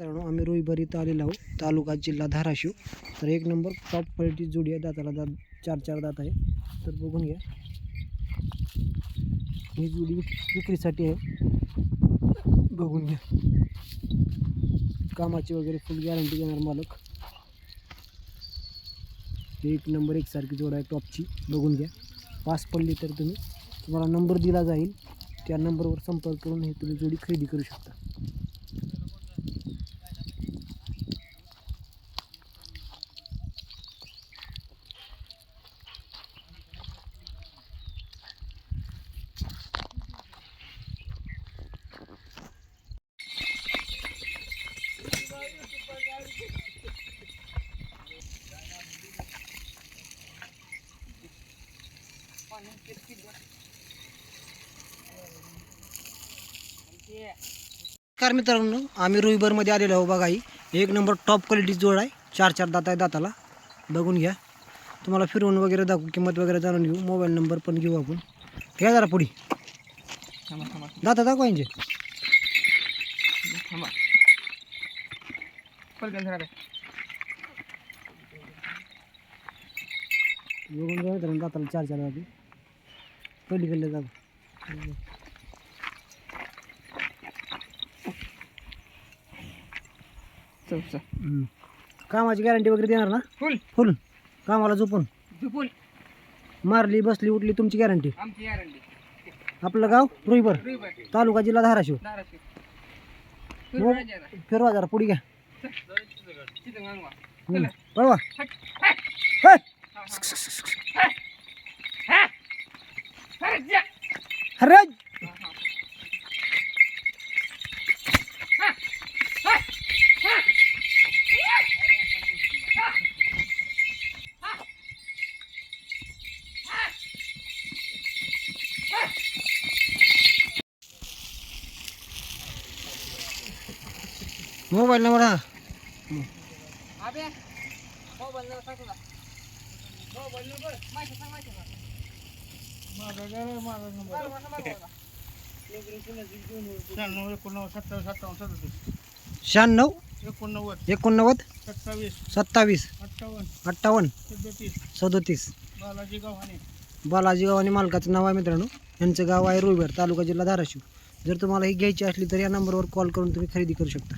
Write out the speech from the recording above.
मित्रांनो आम्ही रोईभर इथं आलेलो आहोत तालुका जिल्हा धाराशिव. तर एक नंबर टॉप क्वालिटी जोडी आहे दाताला दात चार चार दात आहे. तर बघून घ्या. ही जोडी विक्रीसाठी आहे. बघून घ्या. कामाची वगैरे फुल गॅरंटी देणार मालक. एक नंबर एकसारखी जोड आहे टॉपची बघून घ्या. पास पडली तर तुम्ही तुम्हाला नंबर दिला जाईल. त्या नंबरवर संपर्क करून हे तुम्ही जोडी खरेदी करू शकता. नमस्कार मित्रांनो आम्ही रुईबरमध्ये आलेलो आहोत बघा ही. एक नंबर टॉप क्वालिटी जोड आहे. चार चार दात आहे दाताला. बघून घ्या. तुम्हाला फिरवून वगैरे दाखवू किंमत वगैरे जाणून घेऊ. मोबाईल नंबर पण घेऊ आपण. घ्या जरा पुढे. दाता दाखवा यांचे. बघून घ्या मित्रांनो दाताला चार चार दाते. पलीकडले हम्म. कामाची गॅरंटी वगैरे देणार ना? फुल. फुल. कामाला झोपून. झुपून. मारली बसली उठली तुमची गॅरंटी आमची गॅरंटी आपलं गाव रुईबर तालुका जिल्हा धाराशिव. फिरवा जरा. पुढे घ्या. पळवा. अरे मोबाईल नंबर हा अबे मोबाईल नंबर सांग शहाण्णव? एकोणनव्वद? सत्तावीस? सत्तावन्न सदतीस शहाण्णव एकोणनव्वद एकोणनव्वद सत्तावीस सत्तावीस अठ्ठावन्न? अठ्ठावन्न सदतीस? सदोतीस बालाजी गव्हाणे बालाजी गाव आणि मालकाचं नाव आहे मित्रांनो. यांचं गाव आहे रुईभर तालुका जिल्हा धाराशिव. जर तुम्हाला ही घ्यायची असली तर या नंबरवर कॉल करून तुम्ही खरेदी करू शकता.